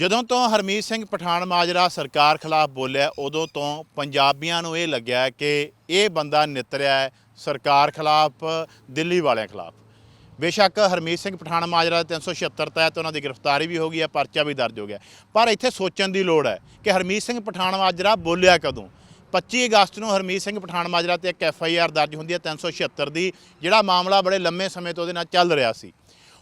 ਜਦੋਂ ਤੋਂ ਹਰਮੀਤ ਸਿੰਘ ਪਠਾਨ ਮਾਜਰਾ ਸਰਕਾਰ ਖਿਲਾਫ ਬੋਲਿਆ, ਉਦੋਂ ਤੋਂ ਪੰਜਾਬੀਆਂ ਨੂੰ ਇਹ ਲੱਗਿਆ ਕਿ ਇਹ ਬੰਦਾ ਨਿਤਰਿਆ ਹੈ, ਸਰਕਾਰ ਖਿਲਾਫ, ਦਿੱਲੀ ਵਾਲਿਆਂ ਖਿਲਾਫ। ਬੇਸ਼ੱਕ ਹਰਮੀਤ ਸਿੰਘ ਪਠਾਨ ਮਾਜਰਾ ਦੇ 376 ਤਹਿਤ ਉਹਨਾਂ ਦੀ ਗ੍ਰਿਫਤਾਰੀ ਵੀ ਹੋ ਗਈ ਹੈ, ਪਰਚਾ ਵੀ ਦਰਜ ਹੋ ਗਿਆ। ਪਰ ਇੱਥੇ ਸੋਚਣ ਦੀ ਲੋੜ ਹੈ ਕਿ ਹਰਮੀਤ ਸਿੰਘ ਪਠਾਨ ਮਾਜਰਾ ਬੋਲਿਆ ਕਦੋਂ? 25 ਅਗਸਤ ਨੂੰ ਹਰਮੀਤ ਸਿੰਘ ਪਠਾਨ ਮਾਜਰਾ ਤੇ ਇੱਕ ਐਫ ਆਈ ਆਰ ਦਰਜ ਹੁੰਦੀ ਹੈ 376 ਦੀ, ਜਿਹੜਾ ਮਾਮਲਾ ਬੜੇ ਲੰਮੇ ਸਮੇਂ ਤੋਂ ਉਹਦੇ ਨਾਲ ਚੱਲ ਰਿਹਾ ਸੀ।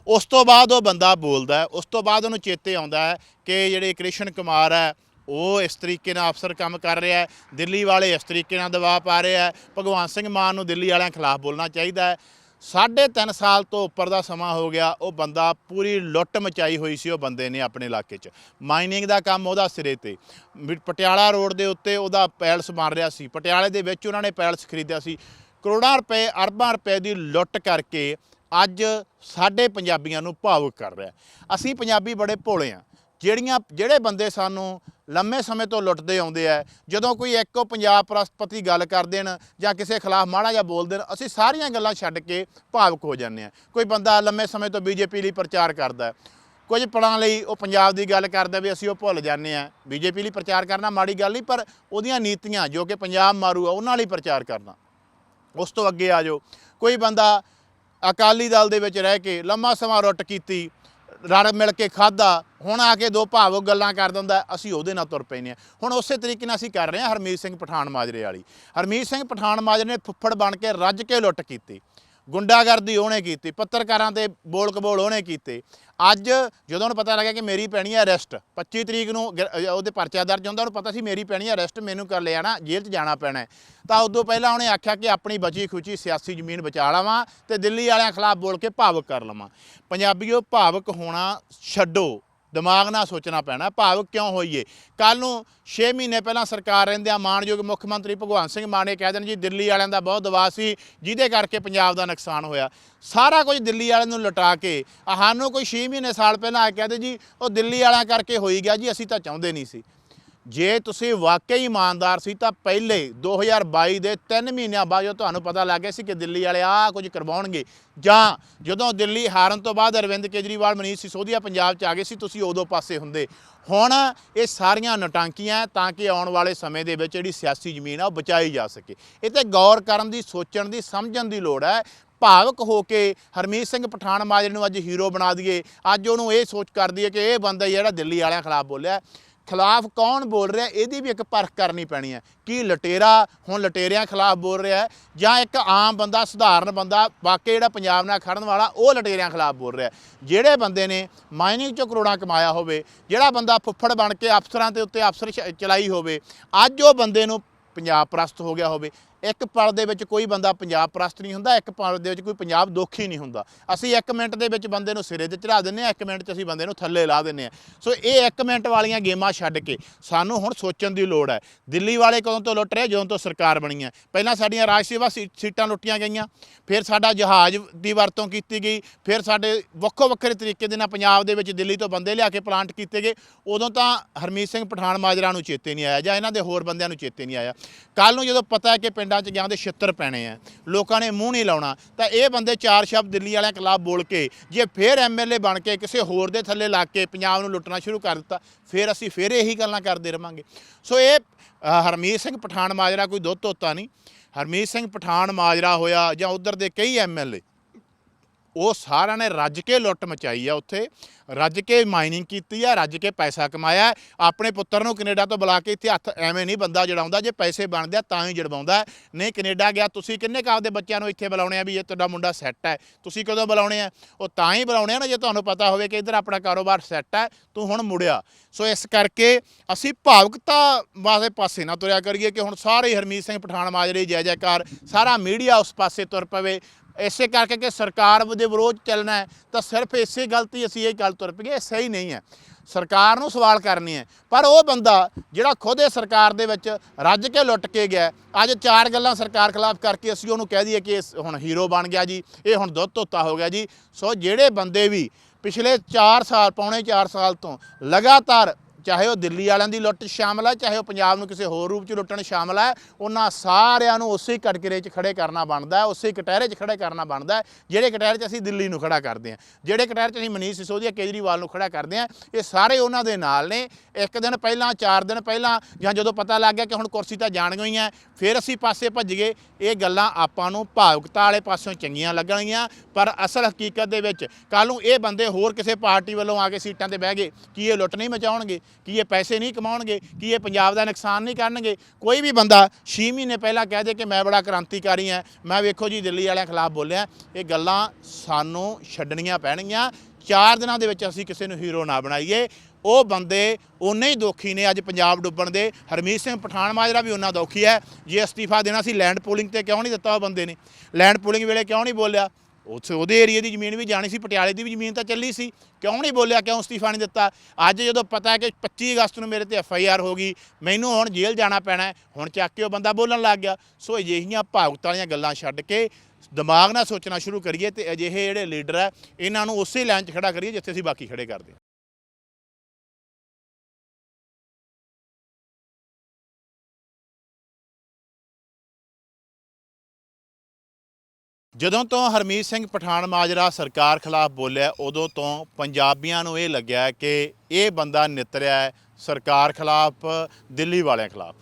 ਉਸ ਤੋਂ ਬਾਅਦ ਉਹ ਬੰਦਾ ਬੋਲਦਾ ਉਸ ਤੋਂ ਬਾਅਦ ਉਹਨੂੰ ਚੇਤੇ ਆਉਂਦਾ ਹੈ ਕਿ ਜਿਹੜੇ ਕ੍ਰਿਸ਼ਨ ਕੁਮਾਰ ਹੈ, ਉਹ ਇਸ ਤਰੀਕੇ ਨਾਲ ਅਫਸਰ ਕੰਮ ਕਰ ਰਿਹਾ ਹੈ, ਦਿੱਲੀ ਵਾਲੇ ਇਸ ਤਰੀਕੇ ਨਾਲ ਦਬਾਅ ਪਾ ਰਹੇ ਹੈ, ਭਗਵਾਨ ਸਿੰਘ ਮਾਨ ਨੂੰ ਦਿੱਲੀ ਵਾਲਿਆਂ ਖਿਲਾਫ ਬੋਲਣਾ ਚਾਹੀਦਾ ਹੈ। ਸਾਢੇ ਤਿੰਨ ਸਾਲ ਤੋਂ ਉੱਪਰ ਦਾ ਸਮਾਂ ਹੋ ਗਿਆ, ਉਹ ਬੰਦਾ ਪੂਰੀ ਲੁੱਟ ਮਚਾਈ ਹੋਈ ਸੀ ਉਹ ਬੰਦੇ ਨੇ ਆਪਣੇ ਇਲਾਕੇ 'ਚ। ਮਾਈਨਿੰਗ ਦਾ ਕੰਮ ਉਹਦਾ ਸਿਰੇ ਤੇ। ਵੀ ਪਟਿਆਲਾ ਰੋਡ ਦੇ ਉੱਤੇ ਉਹਦਾ ਪੈਲਸ ਬਣ ਰਿਹਾ ਸੀ। ਪਟਿਆਲੇ ਦੇ ਵਿੱਚ ਉਹਨਾਂ ਨੇ ਪੈਲਸ ਖਰੀਦਿਆ ਸੀ। ਕਰੋੜਾਂ ਰੁਪਏ, ਅਰਬਾਂ ਰੁਪਏ ਦੀ ਲੁੱਟ ਕਰਕੇ ਅੱਜ ਸਾਡੇ ਪੰਜਾਬੀਆਂ ਨੂੰ ਭਾਵੁਕ ਕਰ ਰਿਹਾ। ਅਸੀਂ ਪੰਜਾਬੀ ਬੜੇ ਭੋਲੇ ਆ ਜਿਹੜੀਆਂ ਜਿਹੜੇ ਬੰਦੇ ਸਾਨੂੰ ਲੰਮੇ ਸਮੇਂ ਤੋਂ ਲੁੱਟਦੇ ਆਉਂਦੇ ਆ, ਜਦੋਂ ਕੋਈ ਇੱਕੋ ਪੰਜਾਬ ਰਾਸ਼ਟਰਪਤੀ ਗੱਲ ਕਰ ਦੇਣ ਜਾਂ ਕਿਸੇ ਖਿਲਾਫ ਮਾੜਾ ਜਿਹਾ ਬੋਲ ਦੇਣ, ਅਸੀਂ ਸਾਰੀਆਂ ਗੱਲਾਂ ਛੱਡ ਕੇ ਭਾਵੁਕ ਹੋ ਜਾਂਦੇ ਆ ਕੋਈ ਬੰਦਾ ਲੰਮੇ ਸਮੇਂ ਤੋਂ ਬੀਜੇਪੀ ਲਈ ਪ੍ਰਚਾਰ ਕਰਦਾ ਕੁਝ ਪਲਾਂ ਲਈ ਉਹ ਪੰਜਾਬ ਦੀ ਗੱਲ ਕਰਦਾ ਵੀ ਅਸੀਂ ਉਹ ਭੁੱਲ ਜਾਂਦੇ ਆ ਬੀਜੇਪੀ ਲਈ ਪ੍ਰਚਾਰ ਕਰਨਾ ਮਾੜੀ ਗੱਲ ਨਹੀਂ, ਪਰ ਉਹਦੀਆਂ ਨੀਤੀਆਂ ਜੋ ਕਿ ਪੰਜਾਬ ਮਾਰੂ ਆ, ਉਹਨਾਂ ਲਈ ਪ੍ਰਚਾਰ ਕਰਨਾ। ਉਸ ਤੋਂ ਅੱਗੇ ਆ ਜਾਓ। ਕੋਈ ਬੰਦਾ ਅਕਾਲੀ ਦਲ ਦੇ ਵਿੱਚ ਰਹਿ ਕੇ ਲੰਮਾ ਸਮਾਂ ਰੁੱਟ ਕੀਤੀ, ਰਲ ਮਿਲ ਕੇ ਖਾਦਾ ਹੁਣ ਆ ਕੇ ਦੋ ਭਾਵੁਕ ਗੱਲਾਂ ਕਰ ਦਿੰਦਾ, ਅਸੀਂ ਉਹਦੇ ਨਾਲ ਤੁਰ ਪੈਨੇ ਆ ਹੁਣ ਉਸੇ ਤਰੀਕੇ ਨਾਲ ਅਸੀਂ ਕਰ ਰਹੇ ਹਾਂ ਹਰਮੀਤ ਸਿੰਘ ਪਠਾਨ ਮਾਜਰੇ ਵਾਲੀ। ਹਰਮੀਤ ਸਿੰਘ ਪਠਾਨ ਮਾਜਰੇ ਨੇ ਫੁੱਫੜ ਬਣ ਕੇ ਰੱਜ ਕੇ ਲੁੱਟ ਕੀਤੀ। ਗੁੰਡਾਗਰਦੀ ਉਹਨੇ ਕੀਤੀ, ਪੱਤਰਕਾਰਾਂ ਤੇ ਬੋਲ ਕਬੋਲ ਉਹਨੇ ਕੀਤੇ। ਅੱਜ ਜਦੋਂ ਉਹਨੂੰ ਪਤਾ ਲੱਗਿਆ ਕਿ ਮੇਰੀ ਪੈਣੀ ਹੈ ਅਰੈਸਟ 25 ਤਰੀਕ ਨੂੰ ਗਿਰ- ਉਹਦੇ ਪਰਚਾ ਦਰਜ ਹੁੰਦਾ, ਉਹਨੂੰ ਪਤਾ ਸੀ ਮੇਰੀ ਪੈਣੀ ਹੈ ਅਰੈਸਟ, ਮੈਨੂੰ ਕਰ ਲਿਆਣਾ ਜੇਲ੍ਹ 'ਚ ਜਾਣਾ ਪੈਣਾ ਤਾਂ ਉਦੋਂ ਪਹਿਲਾਂ ਉਹਨੇ ਆਖਿਆ ਕਿ ਆਪਣੀ ਬਚੀ ਖੁਚੀ ਸਿਆਸੀ ਜ਼ਮੀਨ ਬਚਾ ਲਵਾਂ ਤੇ ਦਿੱਲੀ ਵਾਲਿਆਂ ਖਿਲਾਫ ਬੋਲ ਕੇ ਭਾਵਕ ਕਰ ਲਵਾਂ। ਪੰਜਾਬੀਓ ਭਾਵਕ ਹੋਣਾ ਛੱਡੋ। ਦਿਮਾਗ ਨਾਲ ਸੋਚਣਾ ਪੈਣਾ, ਭਾਵੁਕ ਕਿਉਂ ਹੋਈਏ? ਕੱਲ ਨੂੰ 6 ਮਹੀਨੇ ਪਹਿਲਾਂ ਸਰਕਾਰ ਰਹਿੰਦਿਆਂ ਮਾਨਯੋਗ ਮੁੱਖ ਮੰਤਰੀ ਭਗਵੰਤ ਸਿੰਘ ਮਾਨ ਨੇ ਕਹਿ ਦੇਣ ਜੀ, ਦਿੱਲੀ ਵਾਲਿਆਂ ਦਾ ਬਹੁਤ ਦਬਾਅ ਸੀ, ਜਿਹਦੇ ਕਰਕੇ ਪੰਜਾਬ ਦਾ ਨੁਕਸਾਨ ਹੋਇਆ। ਸਾਰਾ ਕੁਝ ਦਿੱਲੀ ਵਾਲਿਆਂ ਨੂੰ ਲਟਾ ਕੇ, ਆਹ ਸਾਨੂੰ ਕੋਈ 6 ਮਹੀਨੇ ਸਾਲ ਪਹਿਲਾਂ ਆ ਕਹਦੇ ਜੀ, ਉਹ ਦਿੱਲੀ ਵਾਲਿਆਂ ਕਰਕੇ ਹੋਈ ਗਿਆ ਜੀ, ਅਸੀਂ ਤਾਂ ਚਾਹੁੰਦੇ ਨਹੀਂ ਸੀ। ਜੇ ਤੁਸੀਂ ਵਾਕਈ ਇਮਾਨਦਾਰ ਸੀ ਤਾਂ ਪਹਿਲੇ 2022 ਦੇ 3 ਮਹੀਨਿਆਂ ਬਾਅਦ ਜਦੋਂ ਤੁਹਾਨੂੰ ਪਤਾ ਲੱਗ ਗਿਆ ਸੀ ਕਿ ਦਿੱਲੀ ਵਾਲੇ ਆਹ ਕੁਝ ਕਰਵਾਉਣਗੇ, ਜਾਂ ਜਦੋਂ ਦਿੱਲੀ ਹਾਰਨ ਤੋਂ ਬਾਅਦ ਅਰਵਿੰਦ ਕੇਜਰੀਵਾਲ, ਮਨੀਸ਼ ਸਿਸੋਦੀਆ ਪੰਜਾਬ 'ਚ ਆ ਗਏ ਸੀ, ਤੁਸੀਂ ਉਦੋਂ ਪਾਸੇ ਹੁੰਦੇ। ਹੁਣ ਇਹ ਸਾਰੀਆਂ ਨਟਾਂਕੀਆਂ ਤਾਂ ਕਿ ਆਉਣ ਵਾਲੇ ਸਮੇਂ ਦੇ ਵਿੱਚ ਜਿਹੜੀ ਸਿਆਸੀ ਜ਼ਮੀਨ ਆ ਉਹ ਬਚਾਈ ਜਾ ਸਕੇ। ਇਹ ਤੇ ਗੌਰ ਕਰਨ ਦੀ, ਸੋਚਣ ਦੀ, ਸਮਝਣ ਦੀ ਲੋੜ ਹੈ। ਭਾਵਕ ਹੋ ਕੇ ਹਰਮੀਤ ਸਿੰਘ ਪਠਾਨ ਮਾਜਰੇ ਨੂੰ ਅੱਜ ਹੀਰੋ ਬਣਾ ਦਈਏ। ਅੱਜ ਉਹਨੂੰ ਇਹ ਸੋਚ ਕਰਦੀ ਹੈ ਕਿ ਇਹ ਬੰਦਾ ਜਿਹੜਾ ਦਿੱਲੀ ਵਾਲਿਆਂ ਖਿਲਾਫ ਬੋਲਿਆ। ਖਿਲਾਫ ਕੌਣ ਬੋਲ ਰਿਹਾ, ਇਹਦੀ ਵੀ ਇੱਕ ਪਰਖ ਕਰਨੀ ਪੈਣੀ ਹੈ। ਕੀ ਲਟੇਰਾ ਹੁਣ ਲਟੇਰਿਆਂ ਖਿਲਾਫ ਬੋਲ ਰਿਹਾ ਹੈ ਜਾਂ ਇੱਕ ਆਮ ਬੰਦਾ, ਸਧਾਰਨ ਬੰਦਾ, ਵਾਕਈ ਜਿਹੜਾ ਪੰਜਾਬ ਨਾਲ ਖੜਨ ਵਾਲਾ, ਉਹ ਲਟੇਰਿਆਂ ਖਿਲਾਫ ਬੋਲ ਰਿਹਾ ਜਿਹੜੇ ਬੰਦੇ ਨੇ ਮਾਈਨਿੰਗ ਚੋਂ ਕਰੋੜਾਂ ਕਮਾਇਆ ਹੋਵੇ, ਜਿਹੜਾ ਬੰਦਾ ਫੁੱਫੜ ਬਣ ਕੇ ਅਫਸਰਾਂ ਦੇ ਉੱਤੇ ਅਫਸਰ ਚ- ਚਲਾਈ ਹੋਵੇ, ਅੱਜ ਉਹ ਬੰਦੇ ਨੂੰ ਪੰਜਾਬ ਪ੍ਰਸਤ ਹੋ ਗਿਆ ਹੋਵੇ ਇੱਕ ਪਲ ਦੇ ਵਿੱਚ ਕੋਈ ਬੰਦਾ ਪੰਜਾਬ ਪ੍ਰਸਤ ਨਹੀਂ ਹੁੰਦਾ, ਇੱਕ ਪਲ ਦੇ ਵਿੱਚ ਕੋਈ ਪੰਜਾਬ ਦੁਖੀ ਨਹੀਂ ਹੁੰਦਾ। ਅਸੀਂ 1 ਮਿੰਟ ਦੇ ਵਿੱਚ ਬੰਦੇ ਨੂੰ ਸਿਰੇ ਤੇ ਚੜਾ ਦਿੰਨੇ ਆ 1 ਮਿੰਟ 'ਚ ਅਸੀਂ ਬੰਦੇ ਨੂੰ ਥੱਲੇ ਲਾ ਦਿੰਨੇ ਆ ਸੋ ਇਹ 1 ਮਿੰਟ ਵਾਲੀਆਂ ਗੇਮਾਂ ਛੱਡ ਕੇ ਸਾਨੂੰ ਹੁਣ ਸੋਚਣ ਦੀ ਲੋੜ ਹੈ। ਦਿੱਲੀ ਵਾਲੇ ਕਦੋਂ ਤੋਂ ਲੁੱਟ ਰਹੇ, ਜਦੋਂ ਤੋਂ ਸਰਕਾਰ ਬਣੀ ਹੈ। ਪਹਿਲਾਂ ਸਾਡੀਆਂ ਰਾਜ ਸੇਵਾ ਸੀ- ਸੀਟਾਂ ਲੁੱਟੀਆਂ ਗਈਆਂ। ਫਿਰ ਸਾਡਾ ਜਹਾਜ਼ ਦੀ ਵਰਤੋਂ ਕੀਤੀ ਗਈ। ਫਿਰ ਸਾਡੇ ਵੱਖੋ ਵੱਖਰੇ ਤਰੀਕੇ ਦੇ ਨਾਲ ਪੰਜਾਬ ਦੇ ਵਿੱਚ ਦਿੱਲੀ ਤੋਂ ਬੰਦੇ ਲਿਆ ਕੇ ਪਲਾਂਟ ਕੀਤੇ ਗਏ। ਉਦੋਂ ਤਾਂ ਹਰਮੀਤ ਸਿੰਘ ਪਠਾਨ ਮਾਜਰਾ ਨੂੰ ਚੇਤੇ ਨਹੀਂ ਆਇਆ ਜਾਂ ਇਹਨਾਂ ਦੇ ਹੋਰ ਬੰਦਿਆਂ ਨੂੰ ਚੇਤੇ ਨਹੀਂ ਆਇਆ। ਕੱਲ ਨੂੰ ਜਦੋਂ ਪਤਾ ਹੈ ਕਿ ਪਿੰਡਾਂ 'ਚ ਗਿਆ ਦੇ ਛਿੱਤਰ ਪੈਣੇ ਆ। ਲੋਕਾਂ ਨੇ ਮੂੰਹ ਨਹੀਂ ਲਾਉਣਾ। ਤਾਂ ਇਹ ਬੰਦੇ ਚਾਰ ਸ਼ਬਦ ਦਿੱਲੀ ਵਾਲਿਆਂ ਖਿਲਾਫ ਬੋਲ ਕੇ, ਜੇ ਫਿਰ ਐਮਐਲਏ ਬਣ ਕੇ ਕਿਸੇ ਹੋਰ ਦੇ ਥੱਲੇ ਲਾ ਕੇ ਪੰਜਾਬ ਨੂੰ ਲੁੱਟਣਾ ਸ਼ੁਰੂ ਕਰ ਦਿੱਤਾ, ਫਿਰ ਅਸੀਂ ਫਿਰ ਇਹੀ ਗੱਲਾਂ ਕਰਦੇ ਰਵਾਂਗੇ। ਸੋ ਇਹ ਹਰਮੀਤ ਸਿੰਘ ਪਠਾਨ ਮਾਜਰਾ ਕੋਈ ਦੁੱਧ ਧੋਤਾ ਨਹੀਂ। ਹਰਮੀਤ ਸਿੰਘ ਪਠਾਨ ਮਾਜਰਾ ਹੋਇਆ ਜਾਂ ਉਧਰ ਦੇ ਕਈ ਐਮਐਲਏ ਉਹ ਸਾਰਿਆਂ ਨੇ ਰੱਜ ਕੇ ਲੁੱਟ ਮਚਾਈ ਆ ਉੱਥੇ। ਰੱਜ ਕੇ ਮਾਈਨਿੰਗ ਕੀਤੀ ਆ, ਰੱਜ ਕੇ ਪੈਸਾ ਕਮਾਇਆ। ਆਪਣੇ ਪੁੱਤਰ ਨੂੰ ਕੈਨੇਡਾ ਤੋਂ ਬੁਲਾ ਕੇ ਇੱਥੇ ਹੱਥ ਐਵੇਂ ਨਹੀਂ ਬੰਦਾ ਜੜਾਉਂਦਾ, ਜੇ ਪੈਸੇ ਬਣਦੇ ਆ ਤਾਂ ਹੀ ਜੜਵਾਉਂਦਾ। ਨਹੀਂ, ਕੈਨੇਡਾ ਗਿਆ, ਤੁਸੀਂ ਕਿੰਨੇ ਕਾਪ ਦੇ ਬੱਚਿਆਂ ਨੂੰ ਇੱਥੇ ਬੁਲਾਉਣੇ ਆ ਵੀ ਇਹ ਤੁਹਾਡਾ ਮੁੰਡਾ ਸੈੱਟ ਹੈ ਤੁਸੀਂ ਕਦੋਂ ਬੁਲਾਉਣੇ ਆ? ਉਹ ਤਾਂ ਹੀ ਬੁਲਾਉਣੇ ਆ ਨਾ, ਜੇ ਤੁਹਾਨੂੰ ਪਤਾ ਹੋਵੇ ਕਿ ਇੱਧਰ ਆਪਣਾ ਕਾਰੋਬਾਰ ਸੈੱਟ ਹੈ ਤੂੰ ਹੁਣ ਮੁੜਿਆ। ਸੋ ਇਸ ਕਰਕੇ ਅਸੀਂ ਭਾਵੁਕਤਾ ਵਾਲੇ ਪਾਸੇ ਨਾ ਤੁਰਿਆ ਕਰੀਏ ਕਿ ਹੁਣ ਸਾਰੇ ਹੀ ਹਰਮੀਤ ਸਿੰਘ ਪਠਾਨ, ਮਾਜਰੇ, ਜੈ ਜੈਕਾਰ, ਸਾਰਾ ਮੀਡੀਆ ਉਸ ਪਾਸੇ ਤੁਰ ਪਵੇ। ਇਸੇ ਕਰਕੇ ਕਿ ਸਰਕਾਰ ਦੇ ਵਿਰੋਧ ਚੱਲਣਾ ਹੈ, ਤਾਂ ਸਿਰਫ ਇਸੇ ਗਲਤੀ ਅਸੀਂ ਇਹ ਗੱਲ ਤੁਰ ਪਈਏ, ਇਹ ਸਹੀ ਨਹੀਂ ਹੈ। ਸਰਕਾਰ ਨੂੰ ਸਵਾਲ ਕਰਨੀ ਹੈ, ਪਰ ਉਹ ਬੰਦਾ ਜਿਹੜਾ ਖੁਦ ਇਹ ਸਰਕਾਰ ਦੇ ਵਿੱਚ ਰੱਜ ਕੇ ਲੁੱਟ ਕੇ ਗਿਆ ਅੱਜ ਚਾਰ ਗੱਲਾਂ ਸਰਕਾਰ ਖਿਲਾਫ ਕਰਕੇ ਅਸੀਂ ਉਹਨੂੰ ਕਹਿ ਦਈਏ ਕਿ ਇਹ ਹੁਣ ਹੀਰੋ ਬਣ ਗਿਆ ਜੀ, ਇਹ ਹੁਣ ਦੁੱਧ ਧੋਤਾ ਹੋ ਗਿਆ ਜੀ। ਸੋ ਜਿਹੜੇ ਬੰਦੇ ਵੀ ਪਿਛਲੇ 4 ਸਾਲ, ਪੌਣੇ 4 ਸਾਲ ਤੋਂ ਲਗਾਤਾਰ ਚਾਹੇ ਉਹ ਦਿੱਲੀ ਵਾਲਿਆਂ ਦੀ ਲੁੱਟ 'ਚ ਸ਼ਾਮਲ ਹੈ ਚਾਹੇ ਉਹ ਪੰਜਾਬ ਨੂੰ ਕਿਸੇ ਹੋਰ ਰੂਪ 'ਚ ਲੁੱਟਣ ਸ਼ਾਮਲ ਹੈ ਉਹਨਾਂ ਸਾਰਿਆਂ ਨੂੰ ਉਸੇ ਕਟਕਰੇ 'ਚ ਖੜੇ ਕਰਨਾ ਬਣਦਾ ਹੈ ਉਸੇ ਕਟਹਿਰੇ 'ਚ ਖੜੇ ਕਰਨਾ ਬਣਦਾ ਹੈ ਜਿਹੜੇ ਕਟਹਿਰੇ 'ਚ ਅਸੀਂ ਦਿੱਲੀ ਨੂੰ ਖੜਾ ਕਰਦੇ ਹਾਂ ਜਿਹੜੇ ਕਟਹਿਰੇ 'ਚ ਅਸੀਂ ਮਨੀਸ਼ ਸਿਸੋਦੀਆ ਕੇਜਰੀਵਾਲ ਨੂੰ ਖੜਾ ਕਰਦੇ ਹਾਂ ਇਹ ਸਾਰੇ ਉਹਨਾਂ ਦੇ ਨਾਲ ਨੇ। ਇੱਕ ਦਿਨ ਪਹਿਲਾਂ ਚਾਰ ਦਿਨ ਪਹਿਲਾਂ ਜਾਂ ਜਦੋਂ ਪਤਾ ਲੱਗ ਗਿਆ ਕਿ ਹੁਣ ਕੁਰਸੀ ਤਾਂ ਜਾਣ ਗਈਆਂ ਹੈ, ਫਿਰ ਅਸੀਂ ਪਾਸੇ ਭੱਜ ਗਏ ਇਹ ਗੱਲਾਂ ਆਪਾਂ ਨੂੰ ਭਾਵੁਕਤਾ ਵਾਲੇ ਪਾਸਿਓਂ ਚੰਗੀਆਂ ਲੱਗਣਗੀਆਂ, ਪਰ ਅਸਲ ਹਕੀਕਤ ਦੇ ਵਿੱਚ ਕੱਲ ਨੂੰ ਇਹ ਬੰਦੇ ਹੋਰ ਕਿਸੇ ਪਾਰਟੀ ਵੱਲੋਂ ਆ ਕੇ ਸੀਟਾਂ ਤੇ ਬਹਿ ਗਏ, ਕੀ ਇਹ ਲੁੱਟ ਨਹੀਂ ਮਚਾਉਣਗੇ, ਕੀ ਇਹ ਪੈਸੇ ਨਹੀਂ ਕਮਾਉਣਗੇ, ਕੀ ਇਹ ਪੰਜਾਬ ਦਾ ਨੁਕਸਾਨ ਨਹੀਂ ਕਰਨਗੇ। ਕੋਈ ਵੀ ਬੰਦਾ 6 ਮਹੀਨੇ ਪਹਿਲਾਂ ਕਹਿ ਦੇ ਕਿ ਮੈਂ ਬੜਾ ਕ੍ਰਾਂਤੀਕਾਰੀ ਹਾਂ, ਮੈਂ ਵੇਖੋ ਜੀ ਦਿੱਲੀ ਵਾਲਿਆਂ ਖਿਲਾਫ ਬੋਲਿਆ, ਇਹ ਗੱਲਾਂ ਸਾਨੂੰ ਛੱਡਣੀਆਂ ਪੈਣਗੀਆਂ। ਚਾਰ ਦਿਨਾਂ ਦੇ ਵਿੱਚ ਅਸੀਂ ਕਿਸੇ ਨੂੰ ਹੀਰੋ ਨਾ ਬਣਾਈਏ। ਉਹ ਬੰਦੇ ਉਨੇ ਹੀ ਦੁਖੀ ਨੇ ਅੱਜ ਪੰਜਾਬ ਡੁੱਬਣ ਦੇ। ਹਰਮੀਤ ਸਿੰਘ ਪਠਾਨ ਮਾਜਰਾ ਵੀ ਉਹਨਾਂ ਦੁਖੀ ਹੈ। ਜੇ ਅਸਤੀਫਾ ਦੇਣਾ ਸੀ ਲੈਂਡ ਪੂਲਿੰਗ ਤੇ ਕਿਉਂ ਨਹੀਂ ਦਿੱਤਾ ਉਹ ਬੰਦੇ ਨੇ? ਲੈਂਡ ਪੂਲਿੰਗ ਵੇਲੇ ਕਿਉਂ ਨਹੀਂ ਬੋਲਿਆ? ਉੱਥੇ ਉਹਦੇ ਏਰੀਆ ਦੀ ਜ਼ਮੀਨ ਵੀ ਜਾਣੀ ਸੀ, ਪਟਿਆਲੇ ਦੀ ਵੀ ਜ਼ਮੀਨ ਤਾਂ ਚੱਲੀ ਸੀ। ਕਿਉਂ ਨਹੀਂ ਬੋਲਿਆ, ਕਿਉਂ ਅਸਤੀਫਾ ਨਹੀਂ ਦਿੱਤਾ? ਅੱਜ ਜਦੋਂ ਪਤਾ ਹੈ ਕਿ 25 ਅਗਸਤ ਨੂੰ ਮੇਰੇ ਤੇ ਐਫ ਆਈ ਆਰ ਹੋ ਗਈ, ਮੈਨੂੰ ਹੁਣ ਜੇਲ੍ਹ ਜਾਣਾ ਪੈਣਾ ਹੁਣ ਚੱਕ ਕੇ ਉਹ ਬੰਦਾ ਬੋਲਣ ਲੱਗ ਗਿਆ। ਸੋ ਅਜਿਹੀਆਂ ਭਾਵੁਕਤਾ ਵਾਲੀਆਂ ਗੱਲਾਂ ਛੱਡ ਕੇ ਦਿਮਾਗ ਨਾਲ ਸੋਚਣਾ ਸ਼ੁਰੂ ਕਰੀਏ ਤੇ ਅਜਿਹੇ ਜਿਹੜੇ ਲੀਡਰ ਹੈ, ਇਹਨਾਂ ਨੂੰ ਉਸੇ ਲਾਈਨ 'ਚ ਖੜਾ ਕਰੀਏ ਜਿੱਥੇ ਅਸੀਂ ਬਾਕੀ ਖੜੇ ਕਰਦੇ ਜਦੋਂ ਤੋਂ ਹਰਮੀਤ ਸਿੰਘ ਪਠਾਨ ਮਾਜਰਾ ਸਰਕਾਰ ਖਿਲਾਫ ਬੋਲਿਆ, ਉਦੋਂ ਤੋਂ ਪੰਜਾਬੀਆਂ ਨੂੰ ਇਹ ਲੱਗਿਆ ਕਿ ਇਹ ਬੰਦਾ ਨਿਤਰਿਆ ਸਰਕਾਰ ਖਿਲਾਫ, ਦਿੱਲੀ ਵਾਲਿਆਂ ਖਿਲਾਫ।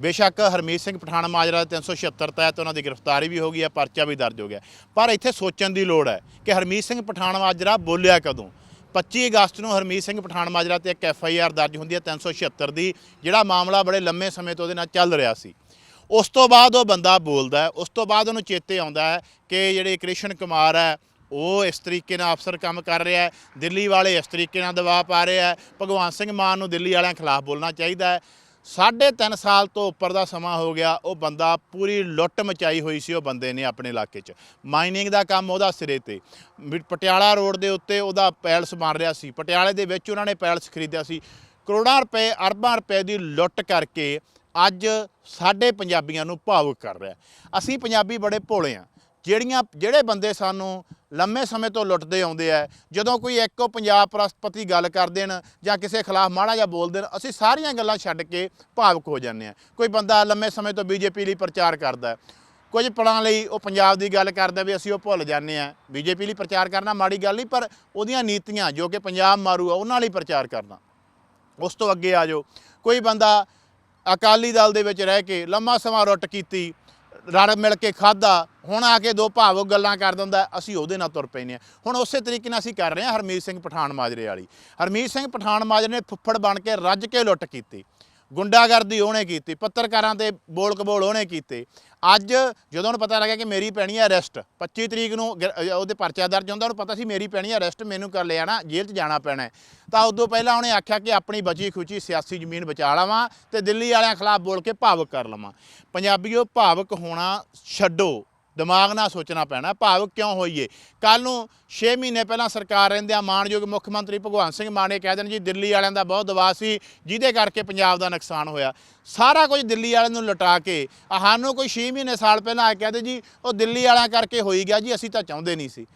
ਬੇਸ਼ੱਕ ਹਰਮੀਤ ਸਿੰਘ ਪਠਾਨ ਮਾਜਰਾ ਦੇ 376 ਤਹਿਤ ਉਹਨਾਂ ਦੀ ਗ੍ਰਿਫਤਾਰੀ ਵੀ ਹੋ ਗਈ ਹੈ, ਪਰਚਾ ਵੀ ਦਰਜ ਹੋ ਗਿਆ। ਪਰ ਇੱਥੇ ਸੋਚਣ ਦੀ ਲੋੜ ਹੈ ਕਿ ਹਰਮੀਤ ਸਿੰਘ ਪਠਾਨ ਮਾਜਰਾ ਬੋਲਿਆ ਕਦੋਂ? 25 ਅਗਸਤ ਨੂੰ ਹਰਮੀਤ ਸਿੰਘ ਪਠਾਨ ਮਾਜਰਾ ਤੇ ਇੱਕ ਐਫ ਆਈ ਆਰ ਦਰਜ ਹੁੰਦੀ ਹੈ 376 ਦੀ, ਜਿਹੜਾ ਮਾਮਲਾ ਬੜੇ ਲੰਮੇ ਸਮੇਂ ਤੋਂ ਉਹਦੇ ਨਾਲ ਚੱਲ ਰਿਹਾ ਸੀ। ਉਸ ਤੋਂ ਬਾਅਦ ਉਹ ਬੰਦਾ ਬੋਲਦਾ ਹੈ, ਉਸ ਤੋਂ ਬਾਅਦ ਉਹਨੂੰ ਚੇਤੇ ਆਉਂਦਾ ਹੈ ਕਿ ਜਿਹੜੇ ਕ੍ਰਿਸ਼ਨ ਕੁਮਾਰ ਹੈ, ਉਹ ਇਸ ਤਰੀਕੇ ਨਾਲ ਅਫਸਰ ਕੰਮ ਕਰ ਰਿਹਾ ਹੈ, ਦਿੱਲੀ ਵਾਲੇ ਇਸ ਤਰੀਕੇ ਨਾਲ ਦਬਾਅ ਪਾ ਰਹੇ ਹੈ, ਭਗਵਾਨ ਸਿੰਘ ਮਾਨ ਨੂੰ ਦਿੱਲੀ ਵਾਲਿਆਂ ਖਿਲਾਫ ਬੋਲਣਾ ਚਾਹੀਦਾ ਹੈ। ਸਾਢੇ ਤਿੰਨ ਸਾਲ ਤੋਂ ਉੱਪਰ ਦਾ ਸਮਾਂ ਹੋ ਗਿਆ, ਉਹ ਬੰਦਾ ਪੂਰੀ ਲੁੱਟ ਮਚਾਈ ਹੋਈ ਸੀ ਉਹ ਬੰਦੇ ਨੇ ਆਪਣੇ ਇਲਾਕੇ 'ਚ। ਮਾਈਨਿੰਗ ਦਾ ਕੰਮ ਉਹਦਾ ਸਿਰੇ ਤੇ। ਵੀ ਪਟਿਆਲਾ ਰੋਡ ਦੇ ਉੱਤੇ ਉਹਦਾ ਪੈਲਸ ਬਣ ਰਿਹਾ ਸੀ। ਪਟਿਆਲੇ ਦੇ ਵਿੱਚ ਉਹਨਾਂ ਨੇ ਪੈਲਸ ਖਰੀਦਿਆ ਸੀ। ਕਰੋੜਾਂ ਰੁਪਏ, ਅਰਬਾਂ ਰੁਪਏ ਦੀ ਲੁੱਟ ਕਰਕੇ ਅੱਜ ਸਾਡੇ ਪੰਜਾਬੀਆਂ ਨੂੰ ਭਾਵੁਕ ਕਰ ਰਿਹਾ। ਅਸੀਂ ਪੰਜਾਬੀ ਬੜੇ ਭੋਲੇ ਆ ਜਿਹੜੀਆਂ, ਜਿਹੜੇ ਬੰਦੇ ਸਾਨੂੰ ਲੰਮੇ ਸਮੇਂ ਤੋਂ ਲੁੱਟਦੇ ਆਉਂਦੇ ਆ, ਜਦੋਂ ਕੋਈ ਇੱਕੋ ਪੰਜਾਬ ਰਾਸ਼ਟਰਪਤੀ ਗੱਲ ਕਰ ਦੇਣ ਜਾਂ ਕਿਸੇ ਖਿਲਾਫ ਮਾੜਾ ਜਿਹਾ ਬੋਲ ਦੇਣ, ਅਸੀਂ ਸਾਰੀਆਂ ਗੱਲਾਂ ਛੱਡ ਕੇ ਭਾਵੁਕ ਹੋ ਜਾਂਦੇ ਆ ਕੋਈ ਬੰਦਾ ਲੰਮੇ ਸਮੇਂ ਤੋਂ ਬੀਜੇਪੀ ਲਈ ਪ੍ਰਚਾਰ ਕਰਦਾ, ਕੁਝ ਪਲਾਂ ਲਈ ਉਹ ਪੰਜਾਬ ਦੀ ਗੱਲ ਕਰਦਾ ਵੀ ਅਸੀਂ ਉਹ ਭੁੱਲ ਜਾਂਦੇ ਆ ਬੀਜੇਪੀ ਲਈ ਪ੍ਰਚਾਰ ਕਰਨਾ ਮਾੜੀ ਗੱਲ ਨਹੀਂ, ਪਰ ਉਹਦੀਆਂ ਨੀਤੀਆਂ ਜੋ ਕਿ ਪੰਜਾਬ ਮਾਰੂ ਆ, ਉਹਨਾਂ ਲਈ ਪ੍ਰਚਾਰ ਕਰਨਾ। ਉਸ ਤੋਂ ਅੱਗੇ ਆ ਜਾਓ। ਕੋਈ ਬੰਦਾ ਅਕਾਲੀ ਦਲ ਦੇ ਵਿੱਚ ਰਹਿ ਕੇ ਲੰਮਾ ਸਮਾਂ ਰੁੱਟ ਕੀਤੀ, ਰਲ ਮਿਲ ਕੇ ਖਾਦਾ ਹੁਣ ਆ ਕੇ ਦੋ ਭਾਵੁਕ ਗੱਲਾਂ ਕਰ ਦਿੰਦਾ, ਅਸੀਂ ਉਹਦੇ ਨਾਲ ਤੁਰ ਪੈਨੇ ਆ ਹੁਣ ਉਸੇ ਤਰੀਕੇ ਨਾਲ ਅਸੀਂ ਕਰ ਰਹੇ ਹਾਂ ਹਰਮੀਤ ਸਿੰਘ ਪਠਾਨ ਮਾਜਰੇ ਵਾਲੀ। ਹਰਮੀਤ ਸਿੰਘ ਪਠਾਨ ਮਾਜਰੇ ਨੇ ਫੁੱਫੜ ਬਣ ਕੇ ਰੱਜ ਕੇ ਲੁੱਟ ਕੀਤੀ। ਗੁੰਡਾਗਰਦੀ ਉਹਨੇ ਕੀਤੀ, ਪੱਤਰਕਾਰਾਂ ਤੇ ਬੋਲ ਕਬੋਲ ਉਹਨੇ ਕੀਤੇ। ਅੱਜ ਜਦੋਂ ਉਹਨੂੰ ਪਤਾ ਲੱਗਿਆ ਕਿ ਮੇਰੀ ਪੈਣੀ ਹੈ ਅਰੈਸਟ 25 ਤਰੀਕ ਨੂੰ ਗਿ- ਉਹਦੇ ਪਰਚਾ ਦਰਜ ਹੁੰਦਾ, ਉਹਨੂੰ ਪਤਾ ਸੀ ਮੇਰੀ ਪੈਣੀ ਹੈ ਅਰੈਸਟ, ਮੈਨੂੰ ਕਰ ਲਿਆਣਾ ਜੇਲ੍ਹ 'ਚ ਜਾਣਾ ਪੈਣਾ ਤਾਂ ਉਦੋਂ ਪਹਿਲਾਂ ਉਹਨੇ ਆਖਿਆ ਕਿ ਆਪਣੀ ਬਚੀ ਖੁਚੀ ਸਿਆਸੀ ਜ਼ਮੀਨ ਬਚਾ ਲਵਾਂ ਤੇ ਦਿੱਲੀ ਵਾਲਿਆਂ ਖਿਲਾਫ ਬੋਲ ਕੇ ਭਾਵੁਕ ਕਰ ਲਵਾਂ। ਪੰਜਾਬੀਓ ਭਾਵਕ ਹੋਣਾ ਛੱਡੋ। ਦਿਮਾਗ ਨਾਲ ਸੋਚਣਾ ਪੈਣਾ, ਭਾਵੁਕ ਕਿਉਂ ਹੋਈਏ? ਕੱਲ ਨੂੰ 6 ਮਹੀਨੇ ਪਹਿਲਾਂ ਸਰਕਾਰ ਰਹਿੰਦਿਆਂ ਮਾਨਯੋਗ ਮੁੱਖ ਮੰਤਰੀ ਭਗਵੰਤ ਸਿੰਘ ਮਾਨ ਕਹਿ ਦੇਣ ਜੀ, ਦਿੱਲੀ ਵਾਲਿਆਂ ਦਾ ਬਹੁਤ ਦਬਾਅ ਸੀ, ਜਿਹਦੇ ਕਰਕੇ ਪੰਜਾਬ ਦਾ ਨੁਕਸਾਨ ਹੋਇਆ। ਸਾਰਾ ਕੁਝ ਦਿੱਲੀ ਵਾਲਿਆਂ ਨੂੰ ਲਟਾ ਕੇ, ਆਹ ਸਾਨੂੰ ਕੋਈ 6 ਮਹੀਨੇ ਸਾਲ ਪਹਿਲਾਂ ਆ ਕੇ ਕਹਦੇ ਜੀ, ਉਹ ਦਿੱਲੀ ਵਾਲਿਆਂ ਕਰਕੇ ਹੋਈ ਗਿਆ ਜੀ, ਅਸੀਂ ਤਾਂ ਚਾਹੁੰਦੇ ਨਹੀਂ ਸੀ।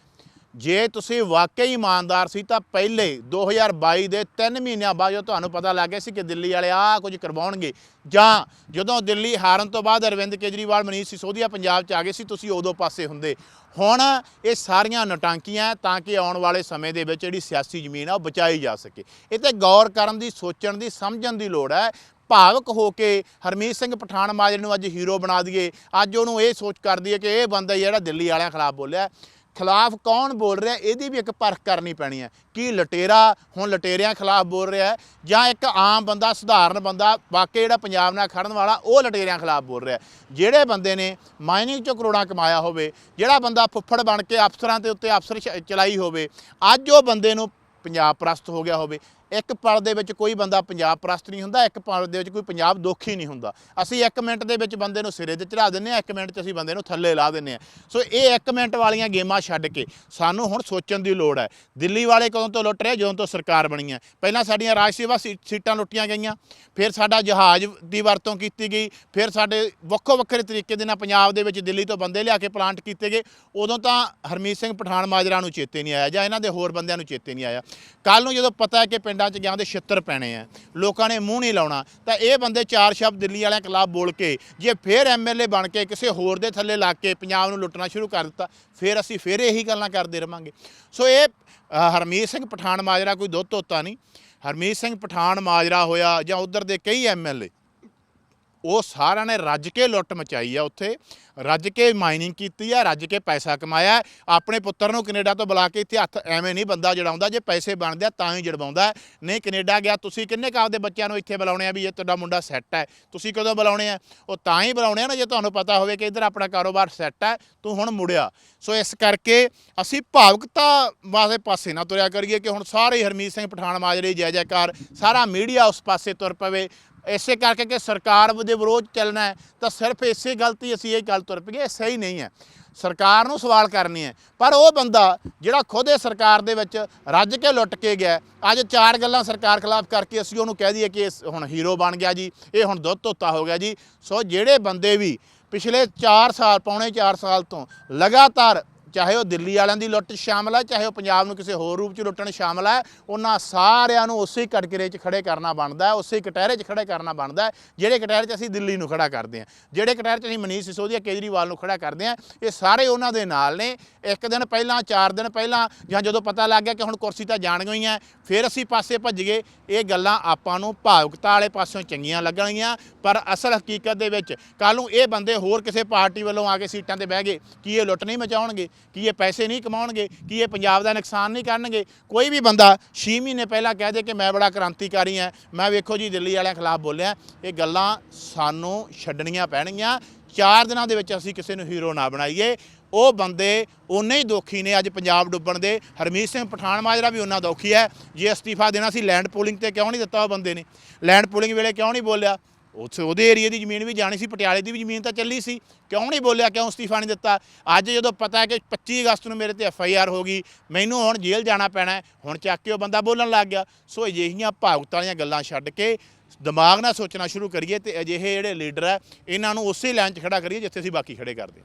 ਜੇ ਤੁਸੀਂ ਵਾਕਈ ਇਮਾਨਦਾਰ ਸੀ ਤਾਂ ਪਹਿਲੇ 2022 ਦੇ 3 ਮਹੀਨਿਆਂ ਬਾਅਦ ਜਦੋਂ ਤੁਹਾਨੂੰ ਪਤਾ ਲੱਗ ਗਿਆ ਸੀ ਕਿ ਦਿੱਲੀ ਵਾਲੇ ਆਹ ਕੁਝ ਕਰਵਾਉਣਗੇ, ਜਾਂ ਜਦੋਂ ਦਿੱਲੀ ਹਾਰਨ ਤੋਂ ਬਾਅਦ ਅਰਵਿੰਦ ਕੇਜਰੀਵਾਲ, ਮਨੀਸ਼ ਸਿਸੋਦੀਆ ਪੰਜਾਬ 'ਚ ਆ ਗਏ ਸੀ, ਤੁਸੀਂ ਉਦੋਂ ਪਾਸੇ ਹੁੰਦੇ। ਹੁਣ ਇਹ ਸਾਰੀਆਂ ਨਟਾਂਕੀਆਂ ਤਾਂ ਕਿ ਆਉਣ ਵਾਲੇ ਸਮੇਂ ਦੇ ਵਿੱਚ ਜਿਹੜੀ ਸਿਆਸੀ ਜ਼ਮੀਨ ਆ ਉਹ ਬਚਾਈ ਜਾ ਸਕੇ। ਇਹ ਤੇ ਗੌਰ ਕਰਨ ਦੀ, ਸੋਚਣ ਦੀ, ਸਮਝਣ ਦੀ ਲੋੜ ਹੈ। ਭਾਵਕ ਹੋ ਕੇ ਹਰਮੀਤ ਸਿੰਘ ਪਠਾਨ ਮਾਜਰੇ ਨੂੰ ਅੱਜ ਹੀਰੋ ਬਣਾ ਦਈਏ। ਅੱਜ ਉਹਨੂੰ ਇਹ ਸੋਚ ਕਰਦੀ ਹੈ ਕਿ ਇਹ ਬੰਦਾ ਜਿਹੜਾ ਦਿੱਲੀ ਵਾਲਿਆਂ ਖਿਲਾਫ ਬੋਲਿਆ ਖਿਲਾਫ ਕੌਣ ਬੋਲ ਰਿਹਾ, ਇਹਦੀ ਵੀ ਇੱਕ ਪਰਖ ਕਰਨੀ ਪੈਣੀ ਹੈ ਕੀ ਲਟੇਰਾ ਹੁਣ ਲਟੇਰਿਆਂ ਖਿਲਾਫ ਬੋਲ ਰਿਹਾ ਹੈ ਜਾਂ ਇੱਕ ਆਮ ਬੰਦਾ, ਸਧਾਰਨ ਬੰਦਾ, ਵਾਕਈ ਜਿਹੜਾ ਪੰਜਾਬ ਨਾਲ ਖੜਨ ਵਾਲਾ, ਉਹ ਲਟੇਰਿਆਂ ਖਿਲਾਫ ਬੋਲ ਰਿਹਾ ਜਿਹੜੇ ਬੰਦੇ ਨੇ ਮਾਈਨਿੰਗ ਚੋਂ ਕਰੋੜਾਂ ਕਮਾਇਆ ਹੋਵੇ, ਜਿਹੜਾ ਬੰਦਾ ਫੁੱਫੜ ਬਣ ਕੇ ਅਫਸਰਾਂ ਦੇ ਉੱਤੇ ਅਫਸਰ ਸ਼- ਚਲਾਈ ਹੋਵੇ, ਅੱਜ ਉਹ ਬੰਦੇ ਨੂੰ ਪੰਜਾਬ ਪ੍ਰਸਤ ਹੋ ਗਿਆ ਹੋਵੇ ਇੱਕ ਪਲ ਦੇ ਵਿੱਚ ਕੋਈ ਬੰਦਾ ਪੰਜਾਬ ਪ੍ਰਸਤ ਨਹੀਂ ਹੁੰਦਾ, ਇੱਕ ਪਲ ਦੇ ਵਿੱਚ ਕੋਈ ਪੰਜਾਬ ਦੁਖੀ ਨਹੀਂ ਹੁੰਦਾ। ਅਸੀਂ 1 ਮਿੰਟ ਦੇ ਵਿੱਚ ਬੰਦੇ ਨੂੰ ਸਿਰੇ ਤੇ ਚੜਾ ਦਿੰਨੇ ਆ 1 ਮਿੰਟ 'ਚ ਅਸੀਂ ਬੰਦੇ ਨੂੰ ਥੱਲੇ ਲਾ ਦਿੰਨੇ ਆ ਸੋ ਇਹ 1 ਮਿੰਟ ਵਾਲੀਆਂ ਗੇਮਾਂ ਛੱਡ ਕੇ ਸਾਨੂੰ ਹੁਣ ਸੋਚਣ ਦੀ ਲੋੜ ਹੈ। ਦਿੱਲੀ ਵਾਲੇ ਕਦੋਂ ਤੋਂ ਲੁੱਟ ਰਹੇ, ਜਦੋਂ ਤੋਂ ਸਰਕਾਰ ਬਣੀ ਹੈ। ਪਹਿਲਾਂ ਸਾਡੀਆਂ ਰਾਜ ਸੇਵਾ ਸੀ- ਸੀਟਾਂ ਲੁੱਟੀਆਂ ਗਈਆਂ। ਫਿਰ ਸਾਡਾ ਜਹਾਜ਼ ਦੀ ਵਰਤੋਂ ਕੀਤੀ ਗਈ। ਫਿਰ ਸਾਡੇ ਵੱਖੋ ਵੱਖਰੇ ਤਰੀਕੇ ਦੇ ਨਾਲ ਪੰਜਾਬ ਦੇ ਵਿੱਚ ਦਿੱਲੀ ਤੋਂ ਬੰਦੇ ਲਿਆ ਕੇ ਪਲਾਂਟ ਕੀਤੇ ਗਏ। ਉਦੋਂ ਤਾਂ ਹਰਮੀਤ ਸਿੰਘ ਪਠਾਨ ਮਾਜਰਾ ਨੂੰ ਚੇਤੇ ਨਹੀਂ ਆਇਆ ਜਾਂ ਇਹਨਾਂ ਦੇ ਹੋਰ ਬੰਦਿਆਂ ਨੂੰ ਚੇਤੇ ਨਹੀਂ ਆਇਆ। ਕੱਲ ਨੂੰ ਜਦੋਂ ਪਤਾ ਹੈ ਕਿ ਪਿੰਡ ਪਿੰਡਾਂ 'ਚ ਗਿਆ ਉਹਦੇ ਛਿੱਤਰ ਪੈਣੇ ਆ, ਲੋਕਾਂ ਨੇ ਮੂੰਹ ਨਹੀਂ ਲਾਉਣਾ, ਤਾਂ ਇਹ ਬੰਦੇ ਚਾਰ ਸ਼ਬਦ ਦਿੱਲੀ ਵਾਲਿਆਂ ਖਿਲਾਫ ਬੋਲ ਕੇ, ਜੇ ਫੇਰ ਐਮਐਲਏ ਬਣ ਕੇ ਕਿਸੇ ਹੋਰ ਦੇ ਥੱਲੇ ਲੱਗ ਕੇ ਪੰਜਾਬ ਨੂੰ ਲੁੱਟਣਾ ਸ਼ੁਰੂ ਕਰ ਦਿੱਤਾ, ਫਿਰ ਅਸੀਂ ਫਿਰ ਇਹੀ ਗੱਲਾਂ ਕਰਦੇ ਰਵਾਂਗੇ। ਸੋ ਇਹ ਹਰਮੀਤ ਸਿੰਘ ਪਠਾਨ ਮਾਜਰਾ ਕੋਈ ਦੁੱਧ ਧੋਤਾ ਨਹੀਂ। ਹਰਮੀਤ ਸਿੰਘ ਪਠਾਨ ਮਾਜਰਾ ਹੋਇਆ ਜਾਂ ਉਧਰ ਦੇ ਕਈ ਐਮਐਲਏ ਉਹ ਸਾਰਿਆਂ ਨੇ ਰੱਜ ਕੇ ਲੁੱਟ ਮਚਾਈ ਆ ਉੱਥੇ। ਰੱਜ ਕੇ ਮਾਈਨਿੰਗ ਕੀਤੀ ਆ, ਰੱਜ ਕੇ ਪੈਸਾ ਕਮਾਇਆ। ਆਪਣੇ ਪੁੱਤਰ ਨੂੰ ਕੈਨੇਡਾ ਤੋਂ ਬੁਲਾ ਕੇ ਇੱਥੇ ਹੱਥ ਐਵੇਂ ਨਹੀਂ ਬੰਦਾ ਜੜਾਉਂਦਾ, ਜੇ ਪੈਸੇ ਬਣਦੇ ਆ ਤਾਂ ਹੀ ਜੜਵਾਉਂਦਾ। ਨਹੀਂ, ਕੈਨੇਡਾ ਗਿਆ, ਤੁਸੀਂ ਕਿੰਨੇ ਕੁ ਆਪਦੇ ਬੱਚਿਆਂ ਨੂੰ ਇੱਥੇ ਬੁਲਾਉਣੇ ਆ ਵੀ ਇਹ ਤੁਹਾਡਾ ਮੁੰਡਾ ਸੈੱਟ ਹੈ ਤੁਸੀਂ ਕਦੋਂ ਬੁਲਾਉਣੇ ਆ? ਉਹ ਤਾਂ ਹੀ ਬੁਲਾਉਣੇ ਆ ਨਾ, ਜੇ ਤੁਹਾਨੂੰ ਪਤਾ ਹੋਵੇ ਕਿ ਇੱਧਰ ਆਪਣਾ ਕਾਰੋਬਾਰ ਸੈੱਟ ਹੈ ਤੂੰ ਹੁਣ ਮੁੜਿਆ। ਸੋ ਇਸ ਕਰਕੇ ਅਸੀਂ ਭਾਵਕਤਾ ਵਾਲੇ ਪਾਸੇ ਨਾ ਤੁਰਿਆ ਕਰੀਏ ਕਿ ਹੁਣ ਸਾਰੇ ਹੀ ਹਰਮੀਤ ਸਿੰਘ ਪਠਾਨ ਮਾਜਰੇ, ਜੈ ਜੈਕਾਰ, ਸਾਰਾ ਮੀਡੀਆ ਉਸ ਪਾਸੇ ਤੁਰ ਪਵੇ। ਇਸੇ ਕਰਕੇ ਕਿ ਸਰਕਾਰ ਦੇ ਵਿਰੋਧ ਚੱਲਣਾ ਹੈ, ਤਾਂ ਸਿਰਫ ਇਸੇ ਗਲਤੀ ਅਸੀਂ ਇਹ ਗੱਲ ਤੁਰ ਪਈਏ, ਇਹ ਸਹੀ ਨਹੀਂ ਹੈ। ਸਰਕਾਰ ਨੂੰ ਸਵਾਲ ਕਰਨੀ ਹੈ, ਪਰ ਉਹ ਬੰਦਾ ਜਿਹੜਾ ਖੁਦ ਇਹ ਸਰਕਾਰ ਦੇ ਵਿੱਚ ਰੱਜ ਕੇ ਲੁੱਟ ਕੇ ਗਿਆ, ਅੱਜ ਚਾਰ ਗੱਲਾਂ ਸਰਕਾਰ ਖਿਲਾਫ ਕਰਕੇ ਅਸੀਂ ਉਹਨੂੰ ਕਹਿ ਦਈਏ ਕਿ ਇਹ ਹੁਣ ਹੀਰੋ ਬਣ ਗਿਆ ਜੀ, ਇਹ ਹੁਣ ਦੁੱਧ ਧੋਤਾ ਹੋ ਗਿਆ ਜੀ। ਸੋ ਜਿਹੜੇ ਬੰਦੇ ਵੀ ਪਿਛਲੇ 4 ਸਾਲ, ਪੌਣੇ 4 ਸਾਲ ਤੋਂ ਲਗਾਤਾਰ ਚਾਹੇ ਉਹ ਦਿੱਲੀ ਵਾਲਿਆਂ ਦੀ ਲੁੱਟ 'ਚ ਸ਼ਾਮਲ ਹੈ, ਚਾਹੇ ਉਹ ਪੰਜਾਬ ਨੂੰ ਕਿਸੇ ਹੋਰ ਰੂਪ 'ਚ ਲੁੱਟਣ 'ਚ ਸ਼ਾਮਲ ਹੈ, ਉਹਨਾਂ ਸਾਰਿਆਂ ਨੂੰ ਉਸੇ ਕਟਕਰੇ 'ਚ ਖੜੇ ਕਰਨਾ ਬਣਦਾ ਹੈ, ਉਸੇ ਕਟਹਿਰੇ 'ਚ ਖੜੇ ਕਰਨਾ ਬਣਦਾ ਹੈ, ਜਿਹੜੇ ਕਟਹਿਰੇ 'ਚ ਅਸੀਂ ਦਿੱਲੀ ਨੂੰ ਖੜਾ ਕਰਦੇ ਹਾਂ, ਜਿਹੜੇ ਕਟਹਿਰੇ 'ਚ ਅਸੀਂ ਮਨੀਸ਼ ਸਿਸੋਦੀਆ ਕੇਜਰੀਵਾਲ ਨੂੰ ਖੜਾ ਕਰਦੇ ਹਾਂ, ਇਹ ਸਾਰੇ ਉਹਨਾਂ ਦੇ ਨਾਲ ਨੇ, ਇੱਕ ਦਿਨ ਪਹਿਲਾਂ, ਚਾਰ ਦਿਨ ਪਹਿਲਾਂ, ਜਾਂ ਜਦੋਂ ਪਤਾ ਲੱਗ ਗਿਆ ਕਿ ਹੁਣ ਕੁਰਸੀ ਤਾਂ ਜਾਣ ਗਈਆਂ, ਫਿਰ ਅਸੀਂ ਪਾਸੇ ਭੱਜ ਗਏ ਇਹ ਗੱਲਾਂ ਆਪਾਂ ਨੂੰ ਭਾਵੁਕਤਾ ਵਾਲੇ ਪਾਸਿਓਂ ਚੰਗੀਆਂ ਲੱਗਣਗੀਆਂ, ਪਰ ਅਸਲ ਹਕੀਕਤ ਦੇ ਵਿੱਚ ਕੱਲ ਨੂੰ ਇਹ ਬੰਦੇ ਹੋਰ ਕਿਸੇ ਪਾਰਟੀ ਵੱਲੋਂ ਆ ਕੇ ਸੀਟਾਂ ਤੇ ਬਹਿ ਗਏ, ਕੀ ਇਹ ਲੁੱਟ ਨਹੀਂ ਮਚਾਉਣਗੇ? ਕੀ ਇਹ ਪੈਸੇ ਨਹੀਂ ਕਮਾਉਣਗੇ, ਕੀ ਇਹ ਪੰਜਾਬ ਦਾ ਨੁਕਸਾਨ ਨਹੀਂ ਕਰਨਗੇ। ਕੋਈ ਵੀ ਬੰਦਾ 6 ਮਹੀਨੇ ਪਹਿਲਾਂ ਕਹਿ ਦੇ ਕਿ ਮੈਂ ਬੜਾ ਕ੍ਰਾਂਤੀਕਾਰੀ ਹਾਂ, ਮੈਂ ਵੇਖੋ ਜੀ ਦਿੱਲੀ ਵਾਲਿਆਂ ਖਿਲਾਫ ਬੋਲਿਆ, ਇਹ ਗੱਲਾਂ ਸਾਨੂੰ ਛੱਡਣੀਆਂ ਪੈਣਗੀਆਂ। ਚਾਰ ਦਿਨਾਂ ਦੇ ਵਿੱਚ ਅਸੀਂ ਕਿਸੇ ਨੂੰ ਹੀਰੋ ਨਾ ਬਣਾਈਏ। ਉਹ ਬੰਦੇ ਉਨੇ ਹੀ ਦੋਖੀ ਨੇ ਅੱਜ ਪੰਜਾਬ ਡੁੱਬਣ ਦੇ। ਹਰਮੀਤ ਸਿੰਘ ਪਠਾਨ ਮਾਜਰਾ ਵੀ ਉਹਨਾਂ ਦੋਖੀ ਹੈ। ਜੇ ਅਸਤੀਫਾ ਦੇਣਾ ਸੀ, ਲੈਂਡ ਪੂਲਿੰਗ ਤੇ ਕਿਉਂ ਨਹੀਂ ਦਿੱਤਾ ਉਹ ਬੰਦੇ ਨੇ? ਲੈਂਡ ਪੂਲਿੰਗ ਵੇਲੇ ਕਿਉਂ ਨਹੀਂ ਬੋਲਿਆ? ਉੱਥੇ ਉਹਦੇ ਏਰੀਆ ਦੀ ਜ਼ਮੀਨ ਵੀ ਜਾਣੀ ਸੀ, ਪਟਿਆਲੇ ਦੀ ਵੀ ਜ਼ਮੀਨ ਤਾਂ ਚੱਲੀ ਸੀ। ਕਿਉਂ ਨਹੀਂ ਬੋਲਿਆ, ਕਿਉਂ ਅਸਤੀਫਾ ਨਹੀਂ ਦਿੱਤਾ? ਅੱਜ ਜਦੋਂ ਪਤਾ ਹੈ ਕਿ 25 ਅਗਸਤ ਨੂੰ ਮੇਰੇ ਤੇ ਐਫ ਆਈ ਆਰ ਹੋ ਗਈ, ਮੈਨੂੰ ਹੁਣ ਜੇਲ੍ਹ ਜਾਣਾ ਪੈਣਾ ਹੁਣ ਚੱਕ ਕੇ ਉਹ ਬੰਦਾ ਬੋਲਣ ਲੱਗ ਗਿਆ। ਸੋ ਅਜਿਹੀਆਂ ਭਾਵੁਕਤਾ ਵਾਲੀਆਂ ਗੱਲਾਂ ਛੱਡ ਕੇ ਦਿਮਾਗ ਨਾਲ ਸੋਚਣਾ ਸ਼ੁਰੂ ਕਰੀਏ ਤੇ ਅਜਿਹੇ ਜਿਹੜੇ ਲੀਡਰ ਹੈ, ਇਹਨਾਂ ਨੂੰ ਉਸੇ ਲਾਈਨ 'ਚ ਖੜਾ ਕਰੀਏ ਜਿੱਥੇ ਅਸੀਂ ਬਾਕੀ ਖੜੇ ਕਰਦੇ ਹਾਂ।